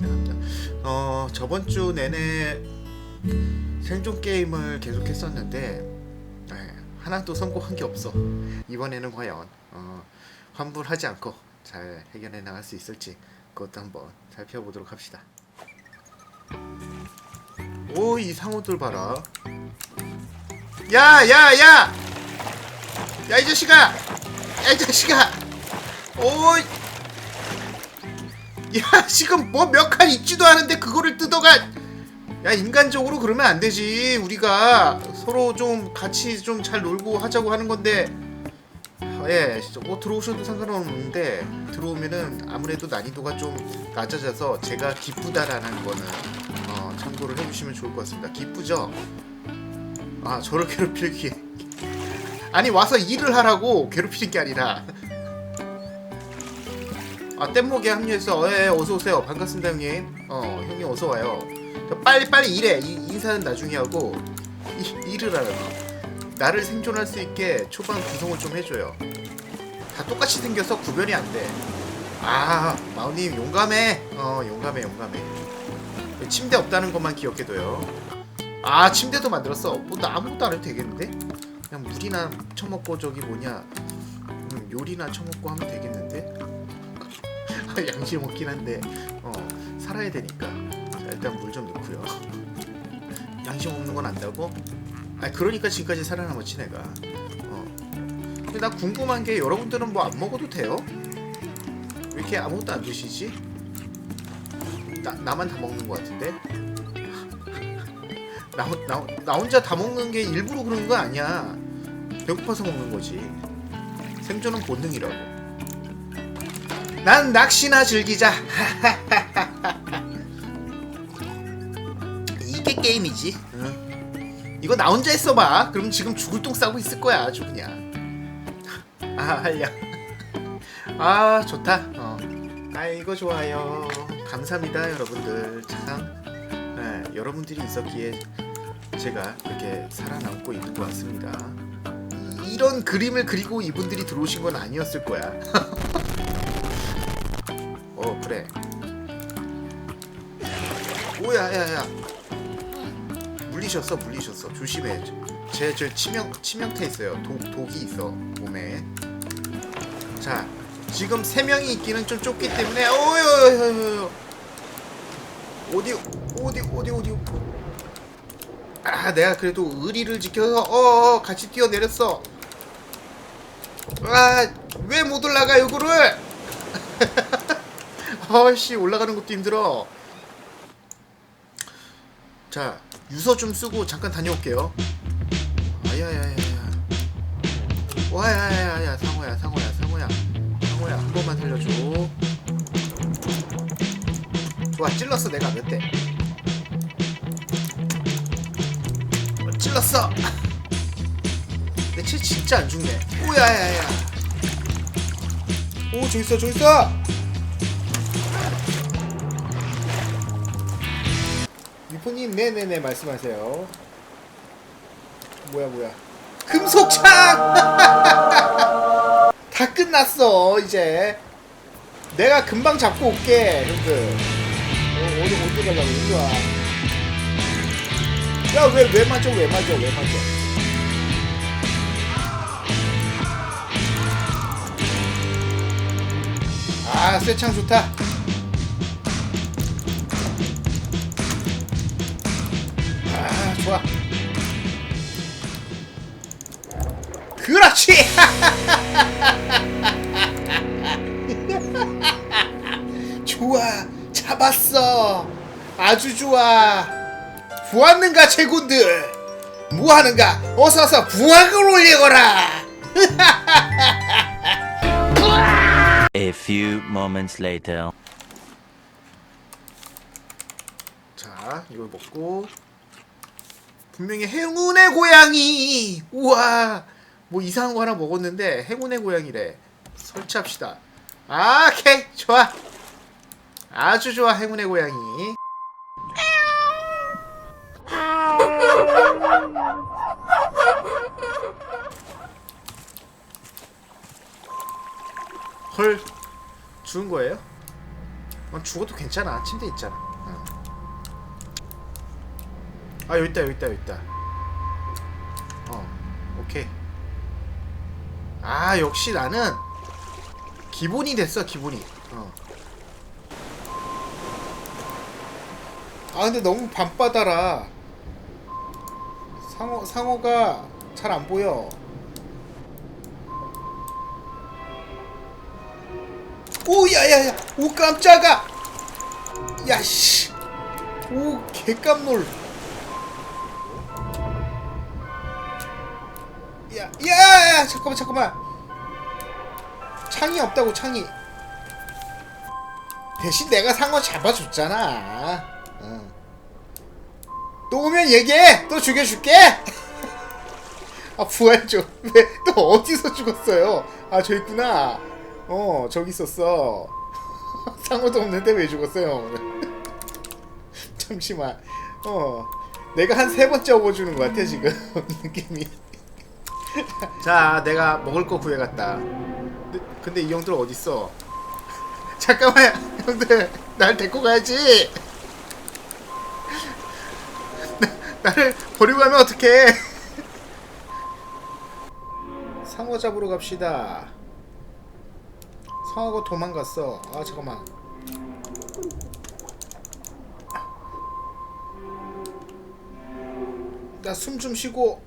생각합니다. 어 저번 주 내내 생존 게임을 계속 했었는데 네, 하나도 성공한 게 없어. 이번에는 과연 어, 환불하지 않고 잘 해결해 나갈 수 있을지 그것도 한번 살펴보도록 합시다. 오 이 상호들 봐라. 야 야 야! 야 이 자식아! 야 이 자식아! 오! 야 지금 뭐 몇 칸 있지도 않은데 그거를 뜯어가! 야 인간적으로 그러면 안 되지. 우리가 서로 좀 같이 좀 잘 놀고 하자고 하는 건데. 예, 뭐 들어오셔도 상관없는데 들어오면은 아무래도 난이도가 좀 낮아져서 제가 기쁘다라는 거는 어, 참고를 해주시면 좋을 것 같습니다. 기쁘죠? 아 저를 괴롭힐 기회. 아니 와서 일을 하라고 괴롭히는 게 아니라. 아 뗏목에 합류해서 예, 어서 오세요. 반갑습니다 형님. 어 형님 어서 와요. 빨리 빨리 일해. 이, 인사는 나중에 하고 이, 일을 하라고. 나를 생존할 수 있게 초반 구성을 좀 해줘요. 다 똑같이 생겨서 구별이 안 돼. 아, 마우님 용감해. 어, 용감해, 용감해. 침대 없다는 것만 기억해둬요. 아, 침대도 만들었어. 뭐나 아무것도 안 해도 되겠는데? 그냥 물이나 처먹고 저기 뭐냐, 음, 요리나 처먹고 하면 되겠는데? 양심 없긴 한데, 어, 살아야 되니까. 자, 일단 물 좀 넣고요. 양심 없는 건 안다고? 아, 그러니까 지금까지 살아남았지 내가. 어. 근데 나 궁금한 게 여러분들은 뭐 안 먹어도 돼요? 왜 이렇게 아무것도 안 드시지? 나 나만 다 먹는 것 같은데? 나, 혼- 나, 나 혼자 다 먹는 게 일부러 그런 거 아니야. 배고파서 먹는 거지. 생존은 본능이라고. 난 낚시나 즐기자. 이게 게임이지. 응. 이거 나 혼자 했어 봐. 그럼 지금 죽을 똥 싸고 있을 거야, 아주 그냥. 아, 할려. 아, 좋다. 어. 아이고, 좋아요. 감사합니다, 여러분들. 참. 네, 여러분들이 있었기에 제가 이렇게 살아남고 있는 것 같습니다. 이런 그림을 그리고 이분들이 들어오신 건 아니었을 거야. 어, 그래. 오야, 야, 야. 물리셨어, 물리셨어. 조심해. 제저 치명 치명타 있어요. 독 독이 있어 몸에. 자, 지금 세 명이 있기는 좀 좁기 때문에 오요요요. 어디 어디 어디 어디. 아, 내가 그래도 의리를 지켜서 어, 어 같이 뛰어 내렸어. 아, 왜 못 올라가 요거를? 아씨 올라가는 것도 힘들어. 자, 유서 좀 쓰고 잠깐 다녀올게요. 아야야야야. 와야야야 상호야 상호야 상호야 상호야 한 번만 살려줘. 좋아 찔렀어 내가 몇 대. 어, 찔렀어. 내체 진짜 안 죽네. 오야야야. 오 저기 있어 저기 있어. 미포님 네네네 말씀하세요. 뭐야 뭐야. 금속창! 다 끝났어 이제. 내가 금방 잡고 올게 형들. 어, 어디 어디 가려고 이리 와 야왜 왜 맞아 왜 맞아 왜 맞아? 아 쇠창 좋다 좋아. 그렇지. 좋아. 잡았어. 아주 좋아. 부하는가 제군들? 뭐하는가? 어서서 부학을 올리거라. A few moments later. 자 이걸 먹고 분명히 행운의 고양이 우와 뭐 이상한 거 하나 먹었는데 행운의 고양이래 설치합시다 아, 오케이 좋아 아주 좋아 행운의 고양이 헐 죽은 거예요? 어, 죽어도 괜찮아. 침대 있잖아. 아 여기 있다 여기 있다 여기 있다. 어 오케이. 아 역시 나는 기본이 됐어 기본이. 어. 아 근데 너무 밤바다라. 상어 상어가 잘 안 보여. 오 야야야 오 깜짝아 야씨 오 개깜놀 잠깐만 잠깐만 창이 없다고 창이. 대신 내가 상어 잡아줬잖아. 어. 또 오면 얘기해. 또 죽여줄게. 아 부활 좀왜또 어디서 죽었어요? 아 저 있구나. 어 저기 있었어. 상어도 없는데 왜 죽었어요? 잠시만. 어 내가 한 세 번째 업어주는 것 같아 지금. 느낌이 자 내가 먹을 거 구해갔다. 근데, 이 형들 어딨어? 잠깐만 형들. 날 데리고 가야지. 나, 나를 버리고 가면 어떡해? 상어 잡으러 갑시다. 상어가 도망갔어. 아 잠깐만. 나 숨 좀 쉬고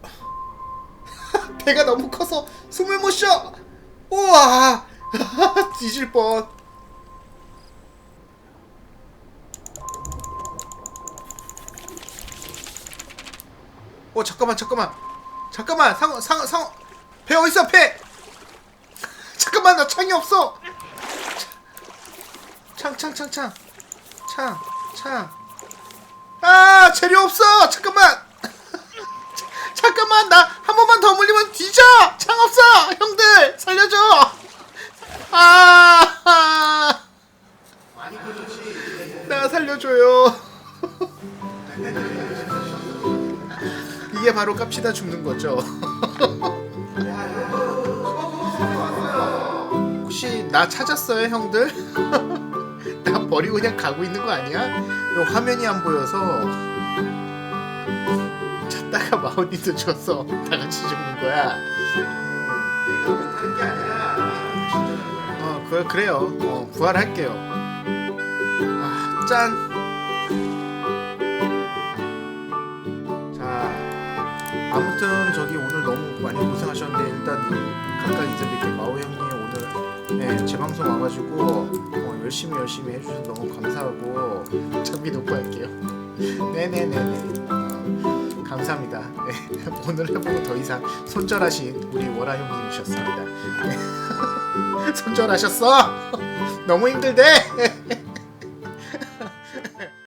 배가 너무 커서 숨을 못 쉬어. 우와. 뒤질 뻔. 어 잠깐만 잠깐만. 잠깐만 상어 상어 배? 잠깐만 나 창이 없어. 창 창 창 창. 창 창아 재료 없어. 잠깐만. 잠깐만 나한 번만 더 물리면 뒤져! 창 없어! 형들 살려줘! 아, 나 살려줘요. 이게 바로 깝치다 죽는 거죠. 혹시 나 찾았어요 형들? 나 버리고 그냥 가고 있는 거 아니야? 요 화면이 안 보여서 찾다가 마운이도 줬어. 다 같이 죽는 거야. 어 그, 그래요. 어, 부활할게요. 아짠. 자 아무튼 저기 오늘 너무 많이 고생하셨는데 일단 각각 인사드릴게요. 마오 형님 오늘 네, 제 방송 와가지고 어, 열심히 열심히 해주셔서 너무 감사하고 장비 놓고 할게요. 네네네네. 어, 감사합니다 네, 오늘 해보고 더 이상 손절하신 우리 워라 형님이셨습니다 네. 손절하셨어? 너무 힘들대